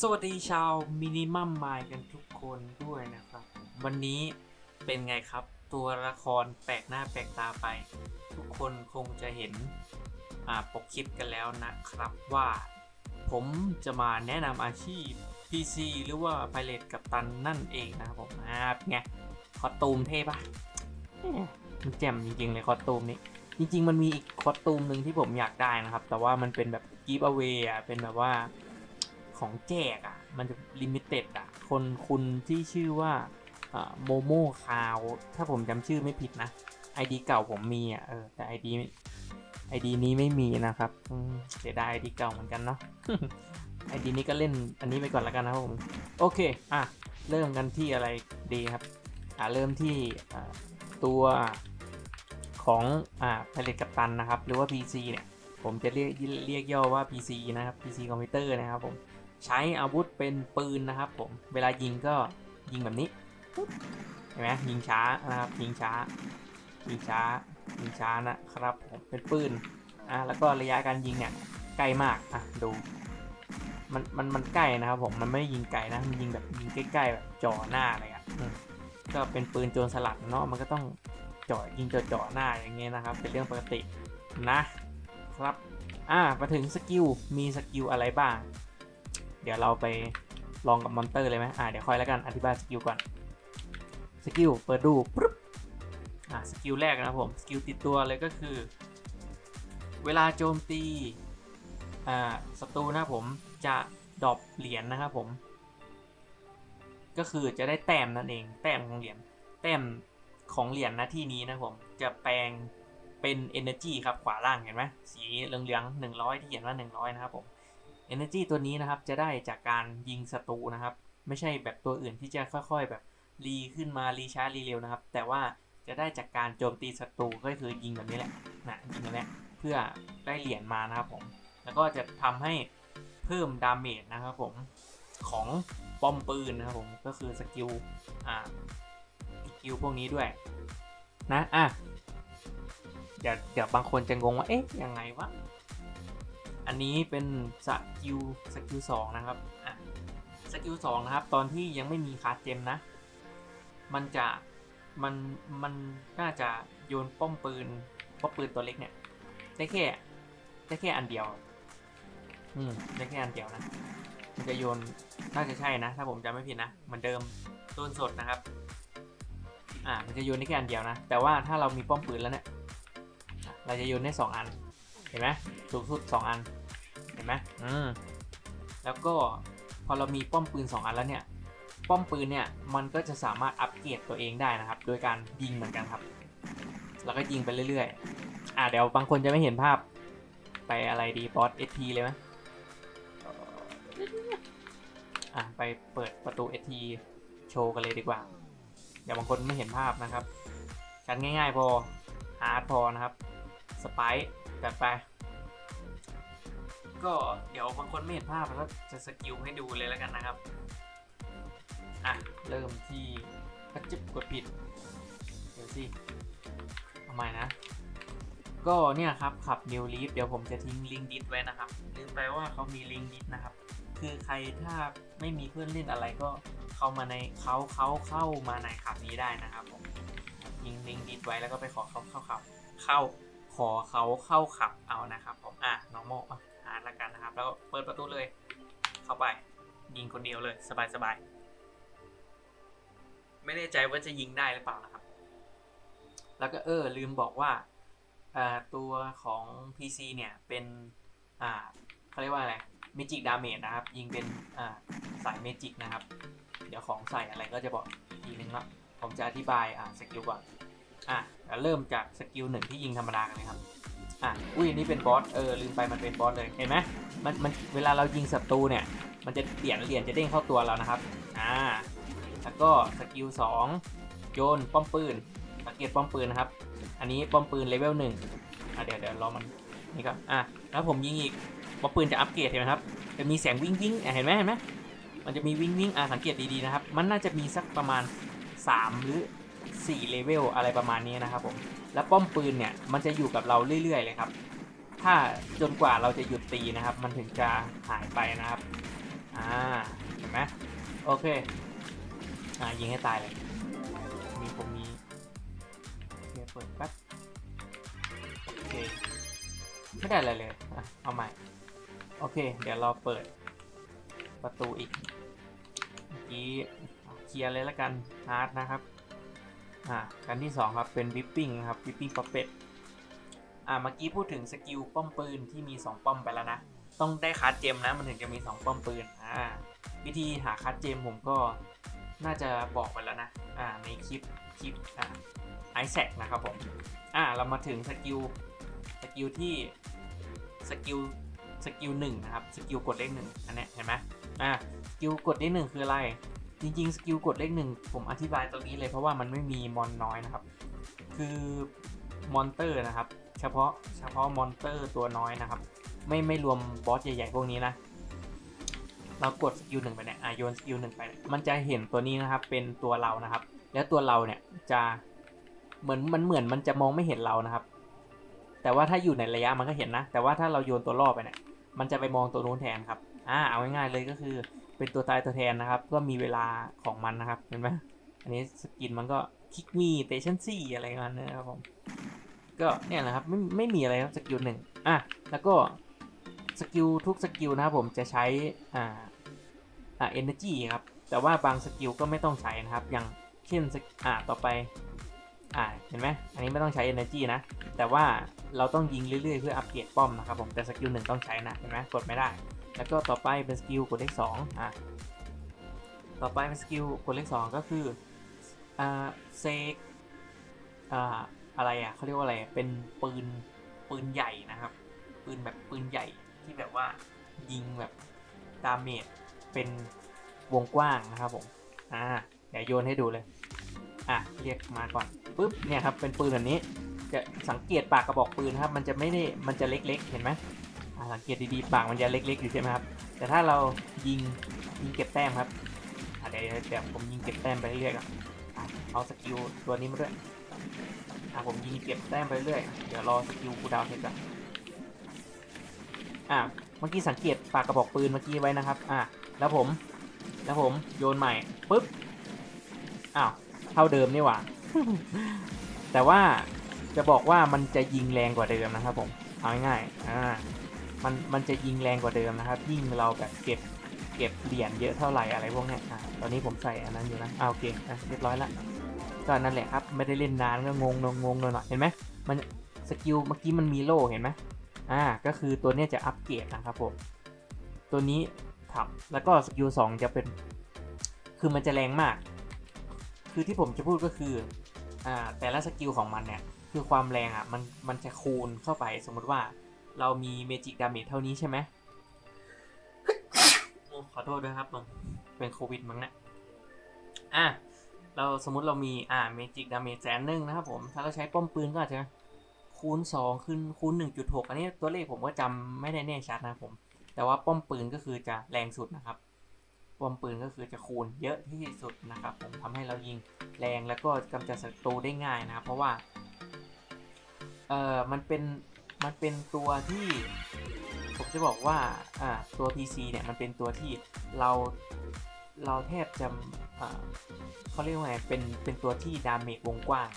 สวัสดีชาวมินิมัมมายกันทุกคนด้วยนะครับ วันนี้เป็นไงครับ ตัวละครแปลกหน้าแปลกตาไป ทุกคนคงจะเห็นปกคลิปกันแล้วนะครับว่า ผมจะมาแนะนำอาชีพ PC หรือว่า Pilot กับตันนั่นเองนะครับผมอ่าเป็นไงคอตูมเท่ปะมันแจ่มจริงๆเลยคอตูมนี้จริง ๆ มันมีอีกคอตูมหนึ่งที่ผมอยากได้นะครับ แต่ว่ามันเป็นแบบกีฟ e เวอะเป็นแบบว่า ของแจกอะ มันจะลิมิเต็ดอะ คนคุณที่ชื่อว่าโมโมคาว ถ้าผมจำชื่อไม่ผิดนะ ID เก่าผมมีอะเออแต่ ID ID นี้ไม่มีนะครับเสียดาย ID เก่าเหมือนกันเนาะ ID นี้ก็เล่นอันนี้ไปก่อนแล้วกันนะครับผม โอเค อะ เริ่มกันที่อะไรดีครับ อะ เริ่มที่ตัวของอ่าผลิตกับตันนะครับ หรือว่า PC เนี่ย ผมจะเรียกเรียกย่อว่า PC นะครับ PC คอมพิวเตอร์นะครับผม ใช้อาวุธเป็นปืนนะครับผม เวลายิงก็ยิงแบบนี้เห็นไหมยิงช้านะครับยิงช้า ยิงช้า ยิงช้านะครับผมเป็นปืนอะแล้วก็ระยะการยิงเนี่ยใกล้มากอะดูมันมันมันใกล้นะครับผมมันไม่ยิงไกลนะมันยิงแบบยิงใกล้ๆแบบจ่อหน้าเลยอะก็เป็นปืนโจรสลัดเนาะมันก็ต้องจ่อยิงจ่อจ่อหน้าอย่างเงี้ยนะครับ เป็นเรื่องปกตินะครับอ่ามาถึงสกิลมีสกิลอะไรบ้าง ดี๋ยวเราไปลองกับมอนเตอร์เลยไหมอ่าเดี๋ยวค่อยแล้วกันอธิบายสกิลก่อน สกิลเปิดดูปุ๊บอ่าสกิลแรกนะครับผม สกิลติดตัวเลยก็คือ เวลาโจมตีอ่าศัตรูนะผมจะดรอปเหรียญนะครับผม ก็คือจะได้แต้มนั่นเอง แต้มของเหรียญแต้มของเหรียญหน้าที่นี้นะผมจะแปลงเป็น energy ครับขวาล่างเห็นไหมสีเหลืองๆ100 ที่เขียนว่า 100 นะครับผม energy ตัวนี้นะครับจะได้จากการยิงศัตรูนะครับ ไม่ใช่แบบตัวอื่นที่จะค่อยๆ แบบรีขึ้นมารีช้ารีเร็วนะครับ แต่ว่าจะได้จากการโจมตีศัตรูก็คือยิงแบบนี้แหละนะยิงแบบนี้เพื่อได้เหรียญมานะครับผม แล้วก็จะทำให้เพิ่มดาเมจนะครับผมของป้อมปืนนะครับผมก็คือสกิลอ่าสกิลพวกนี้ด้วยนะอะเดี๋ยวเดี๋ยวบางคนจะงงว่าเอ๊ะยังไงวะ อันนี้เป็นสกิลสกิลสองนะครับอะสกิลสองนะครับ ตอนที่ยังไม่มีคาร์ดเจมนะ มันจะมันมันน่าจะโยนป้อมปืนป้อมปืนตัวเล็กเนี่ย ได้แค่ได้แค่อันเดียว อืมได้แค่อันเดียวนะมันจะโยนน่าจะใช่นะ ถ้าผมจำไม่ผิดนะเหมือนเดิมต้นสดนะครับ อ่า มันจะโยนได้แค่อันเดียวนะ แต่ว่าถ้าเรามีป้อมปืนแล้วเนี่ย เราจะโยนได้สองอัน เห็นไหมสูงสุดสองอัน เห็นไหมอืมแล้วก็พอเรามีป้อมปืนสองอันแล้วเนี่ย ป้อมปืนเนี่ย มันก็จะสามารถอัปเกรดตัวเองได้นะครับ โดยการยิงเหมือนกันครับ แล้วก็ยิงไปเรื่อยๆ อ่าเดี๋ยวบางคนจะไม่เห็นภาพ ไปอะไรดีบอสเอทีเลยไหมอะไปเปิดประตูเอทีโชว์กันเลยดีกว่า เดี๋ยวบางคนไม่เห็นภาพนะครับกันง่ายๆพอฮาร์ดพอนะครับสไปซ์ แบบไป ก็เดี๋ยวบางคนไม่เห็นภาพแล้วจะสกิลให้ดูเลยแล้วกันนะครับ อะ เริ่มที่พัจิบกดผิด เดี๋ยวสิทำไมนะ ก็เนี่ยครับขับ New Leaf เดี๋ยวผมจะทิ้งลิงก์ดิสไว้นะครับ ลืมไปว่าเขามีลิงก์ดิสนะครับ คือใครถ้าไม่มีเพื่อนเล่นอะไรก็เข้ามาในเขาเขาเข้ามาในขับนี้ได้นะครับผมยิงลิงก์ดิสไว้แล้วก็ไปขอเขาเข้าขับเข้า ขอเขาเข้าขับเอานะครับผมอะน้องโมอะหาละกันนะครับ แล้วก็เปิดประตูเลย เข้าไป ยิงคนเดียวเลย สบายสบายๆไม่แน่ใจว่าจะยิงได้หรือเปล่านะครับ แล้วก็เออลืมบอกว่าตัวของ PC เนี่ยเป็นอ่าเขาเรียกว่าอะไร Magic Damage นะครับ ยิงเป็นอ่าสาย Magic นะครับ เดี๋ยวของใส่อะไรก็จะบอกอีกทีนึงเนาะผมจะอธิบายอ่าสกิลก่อน อะเริ่มจากสกิลหนึ่งที่ยิงธรรมดากันเลยครับอะอุ้ยนี่เป็นบอสเออลืมไปมันเป็นบอสเลยเห็นไหมมันมันเวลาเรายิงศัตรูเนี่ย มันจะเหรียญเหรียญจะเด้งเข้าตัวเรานะครับอ่าแล้วก็สกิลสองโยนป้อมปืนสังเกตป้อมปืนนะครับ อันนี้ป้อมปืนเลเวลหนึ่งอะเดี๋ยวเดี๋ยวรอมันนี่ครับอะแล้วผมยิงอีกป้อมปืนจะอัปเกรดเห็นไหมครับจะมีแสงวิ่งวิ่งอะเห็นไหมเห็นไหมมันจะมีวิ่งวิ่งอะสังเกตดีๆนะครับ มันน่าจะมีสักประมาณ 3 หรือ 4เลเวลอะไรประมาณนี้นะครับผม แล้วป้อมปืนเนี่ยมันจะอยู่กับเราเรื่อยๆเลยครับ ถ้าจนกว่าเราจะหยุดตีนะครับ มันถึงจะหายไปนะครับ อ่า เห็นไหมโอเค อ่ายิงให้ตายเลย มีผมมีโอเคเปิดแป๊บโอเค ไม่ได้อะไรเลย อะ เอาใหม่ โอเค เดี๋ยวเราเปิดประตูอีกเมื่อกี้เคลียร์เลยละกันฮาร์ดนะครับ อ่ากันที่2ครับเป็นวิปปิ้งครับวิปปิ้งปอเป็ดอ่าเมื่อกี้พูดถึงสกิลป้อมปืนที่มี 2 ป้อมไปแล้วนะ ต้องได้คัดเจมนะมันถึงจะมี 2 ป้อมปืนอ่าวิธีหาคัดเจมผมก็น่าจะบอกไปแล้วนะอ่าในคลิปคลิปอ่าไอแซกนะครับผมอ่าเรามาถึงสกิลสกิลที่สกิลสกิลหนึ่งนะครับสกิลกดเลขหนึ่งอันนี้เห็นไหมอ่าสกิลกดเลขหนึ่งคืออะไร จริงๆ สกิลกดเลขหนึ่งผมอธิบายตรงนี้เลยเพราะว่ามันไม่มีมอนน้อยนะครับ คือมอนเตอร์นะครับ เฉพาะเฉพาะมอนเตอร์ตัวน้อยนะครับ ไม่ไม่รวมบอสใหญ่ๆ พวกนี้นะ เรากดสกิลหนึ่งไปเนี่ยอะโยนสกิลหนึ่งไป มันจะเห็นตัวนี้นะครับ เป็นตัวเรานะครับ แล้วตัวเราเนี่ยจะเหมือนมันเหมือนมันจะมองไม่เห็นเรานะครับ แต่ว่าถ้าอยู่ในระยะมันก็เห็นนะ แต่ว่าถ้าเราโยนตัวล่อไปเนี่ย มันจะไปมองตัวนู้นแทนครับ อ่า เอาง่ายๆเลยก็คือ เป็นตัวตายตัวแทนนะครับ ก็มีเวลาของมันนะครับเห็นไหมอันนี้สกินมันก็คิกมีเตชันซี่อะไรประมาณนี้นะครับผมก็เนี่ยนะครับไม่ไม่มีอะไรครับสกิลหนึ่งอะแล้วก็สกิลทุกสกิลนะครับผมจะใช้อ่าอ่า energy ครับแต่ว่าบางสกิลก็ไม่ต้องใช้นะครับ อย่างเช่นสกอ่าต่อไปอ่าเห็นไหมอันนี้ไม่ต้องใช้ energy นะ แต่ว่าเราต้องยิงเรื่อยๆ เพื่ออัปเกรดป้อมนะครับผมแต่สกิลหนึ่งต้องใช้นะเห็นไหมกดไม่ได้ แล้วก็ต่อไปเป็นสกิลกดเลขสองอะต่อไปเป็นสกิลกดเลขสองก็คืออ่าเซกอ่าอะไรอะเขาเรียกว่าอะไรเป็นปืนปืนใหญ่นะครับ ปืนแบบปืนใหญ่ที่แบบว่ายิงแบบดาเมจเป็นวงกว้างนะครับผมอ่าเดี๋ยวโยนให้ดูเลยอะเรียกมาก่อนปุ๊บเนี่ยครับเป็นปืนแบบนี้จะสังเกตปากกระบอกปืนครับ มันจะไม่ได้มันจะเล็กๆ เห็นไหม สังเกตดีๆปากมันจะเล็กๆอยู่ใช่ไหมครับ แต่ถ้าเรายิงยิงเก็บแต้มครับอ่าเดี๋ยวเดี๋ยวผมยิงเก็บแต้มไปเรื่อยๆก่อนอะเอาสกิลตัวนี้มาด้วยอ่าผมยิงเก็บแต้มไปเรื่อย เดี๋ยวรอสกิลกูดาวเสร็จก่อนอ่าเมื่อกี้สังเกตปากกระบอกปืนเมื่อกี้ไว้นะครับ อ่าแล้วผม แล้วผมโยนใหม่ปุ๊บ อ้าว เท่าเดิมนี่หว่า แต่ว่าจะบอกว่ามันจะยิงแรงกว่าเดิมนะครับผม เอาง่ายๆอ่า มันมันจะยิงแรงกว่าเดิมนะครับ ยิ่งเราแบบเก็บเก็บเหรียญเยอะเท่าไหร่อะไรพวกเนี้ยอ่าตอนนี้ผมใส่อันนั้นอยู่นะอ่าโอเคอะเรียบร้อยละก็นั่นแหละครับไม่ได้เล่นนานก็งงงงงหน่อยเห็นไหมมันสกิลเมื่อกี้มันมีโล่เห็นไหมอ่าก็คือตัวนี้จะอัปเกรดนะครับผมตัวนี้ถับแล้วก็สกิลสองจะเป็น คือมันจะแรงมาก คือที่ผมจะพูดก็คืออ่าแต่ละสกิลของมันเนี่ยคือความแรงอะมันมันจะคูณเข้าไปสมมติว่า เรามีเมจิกดาเมจเท่านี้ใช่ไหมขอโทษด้วยครับผมเป็นโควิดมั้งเนี่ยอะเราสมมุติเรามีอ่าเมจิกดาเมจแสนหนึ่งนะครับผม ถ้าเราใช้ป้อมปืนก็อาจจะคูณ2คูณคูณ 1.6 อันนี้ตัวเลขผมก็จำไม่ได้แน่ชัดนะครับผม แต่ว่าป้อมปืนก็คือจะแรงสุดนะครับ ป้อมปืนก็คือจะคูณเยอะที่สุดนะครับ ผมทำให้เรายิงแรงแล้วก็กำจัดศัตรูได้ง่ายนะครับ เพราะว่า เอ่อ มันเป็น มันเป็นตัวที่ผมจะบอกว่าอ่าตัว PC เนี่ยมันเป็นตัวที่เราเราแทบจะเขาเรียกว่าไงเป็นเป็นตัวที่ดาเมจวงกว้าง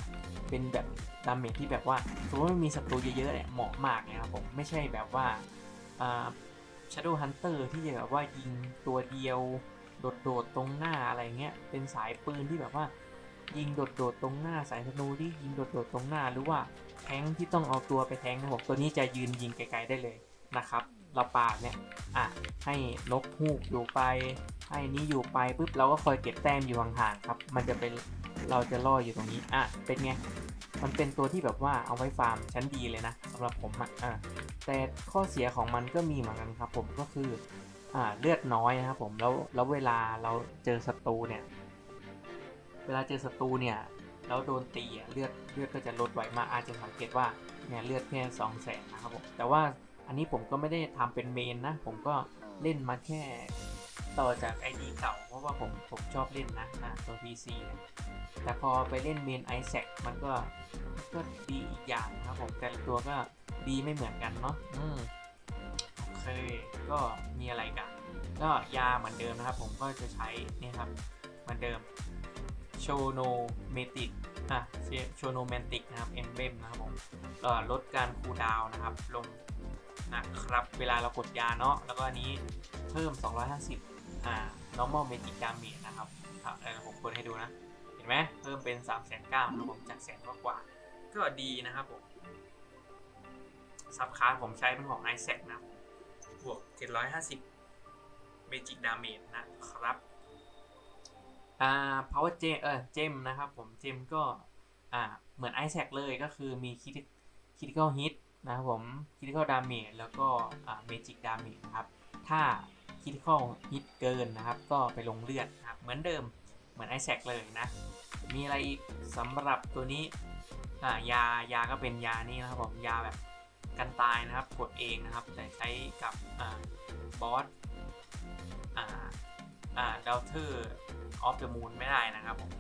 เป็นแบบดาเมจที่แบบว่าสมมติว่ามีศัตรูเยอะๆเนี่ยเหมาะมากนะครับผมไม่ใช่แบบว่าอ่า Shadow Hunter ที่จะแบบว่ายิงตัวเดียวโดดๆตรงหน้าอะไรเงี้ยเป็นสายปืนที่แบบว่า ยิงโดดๆตรงหน้าสายธนูที่ยิงโดดๆตรงหน้าหรือว่าแทงที่ต้องเอาตัวไปแทงนะครับผมตัวนี้จะยืนยิงไกลๆได้เลยนะครับเราปาดเนี่ยอะให้นกฮูกอยู่ไปให้นี้อยู่ไปปุ๊บเราก็คอยเก็บแต้มอยู่ห่างๆครับ มันจะเป็นเราจะล่ออยู่ตรงนี้อะเป็นไงมันเป็นตัวที่แบบว่าเอาไว้ฟาร์มชั้นดีเลยนะสำหรับผมอะอะแต่ข้อเสียของมันก็มีเหมือนกันครับ ผมก็คืออ่าเลือดน้อยนะครับผมแล้วแล้วเวลาเราเจอศัตรูเนี่ย เวลาเจอศัตรูเนี่ยแล้วโดนตีเลือดเลือดก็จะลดไวมากอาจจะสังเกตว่าเนี่ยเลือดแค่สองแสนนะครับผมแต่ว่าอันนี้ผมก็ไม่ได้ทำเป็นเมนนะ ผมก็เล่นมาแค่ต่อจาก ID เก่าเพราะว่าผมผมชอบเล่นนะนะตัว PC นี่ยแต่พอไปเล่นเมน i s a c มันก็ก็ดีอีกอย่างนะครับผมแต่ตัวก็ดีไม่เหมือนกันเนาะอืมโอเคก็มีอะไรกัน ก็ยาเหมือนเดิมนะครับ ผมก็จะใช้นี่ครับเหมือนเดิม โชโนเมติกอะโชโนแมติกนะครับเอมเบมนะครับผมก็ลดการคูลดาวนะครับ ลงนะครับเวลาเรากดยาเนาะแล้วก็อันนี้เพิ่ม 250อ่า normal magic damage นะครับครับเดี๋ยวผมกดให้ดูนะ เห็นไหมเพิ่มเป็น 3 9 0 0 0นะครับผมจากแสนกว่าๆก็ดีนะครับผมซับคาร์ผมใช้เป็นของ i อ a c นะครับบวก 750 Magic Damage นะครับ อ่า Power Gem เออ Gem นะครับผม Gem ก็อ่าเหมือน i อ a c เลยก็คือมี Criti- Critical Hit นะครับผม Critical Damage แล้วก็อ่า Magic Damage นะครับ ถ้า Critical Hit เกินนะครับ ก็ไปลงเลือดนะครับเหมือนเดิมเหมือน i อ a c เลยนะ มีอะไรอีกสำหรับตัวนี้อ่ายายาก็เป็นยานี่นะครับผมยาแบบกันตายนะครับกดเองนะครับ แต่ใช้กับอ่าบอสอ่าอ่าดาวเทอร์ ออฟเดอะมูนไม่ได้นะครับผม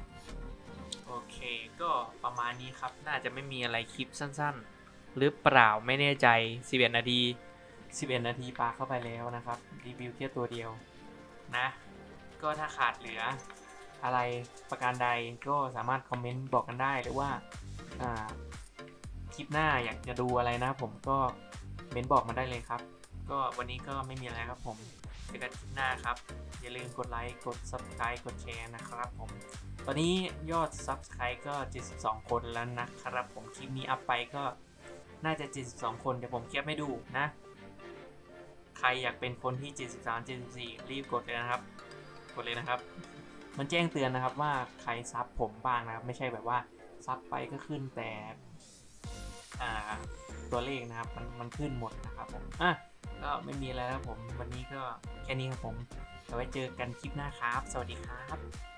โอเคก็ประมาณนี้ครับ น่าจะไม่มีอะไรคลิปสั้นๆ หรือเปล่าไม่แน่ใจ 11 นาที 11 นาทีปาเข้าไปแล้วนะครับ รีวิวแค่ตัวเดียวนะ ก็ถ้าขาดเหลืออะไรประการใดก็สามารถคอมเมนต์บอกกันได้หรือว่าคลิปหน้าอยากจะดูอะไรนะ ผมก็เมนบอกมาได้เลยครับ ก็วันนี้ก็ไม่มีอะไรครับผม จอกันคลิปหน้าครับ อย่าลืมกดไลค์กด subscribe กดแชร์นะครับผม ตอนนี้ยอด subscribe ก็ 72 คนแล้วนะครับผมคลิปนี้อัพไปก็น่าจะ 72 คนเดี๋ยวผมเก็บให้ดูนะ ใครอยากเป็นคนที่ 73 74 รีบกดเลยนะครับ กดเลยนะครับ มันแจ้งเตือนนะครับว่าใครซับผมบ้างนะครับ ไม่ใช่แบบว่าซับไปก็ขึ้นแต่ตัวเลขนะครับ มันมันขึ้นหมดนะครับผมอะ ก็ไม่มีอะไรแล้วผม วันนี้ก็แค่นี้ครับผม เอาไว้เจอกันคลิปหน้าครับ สวัสดีครับ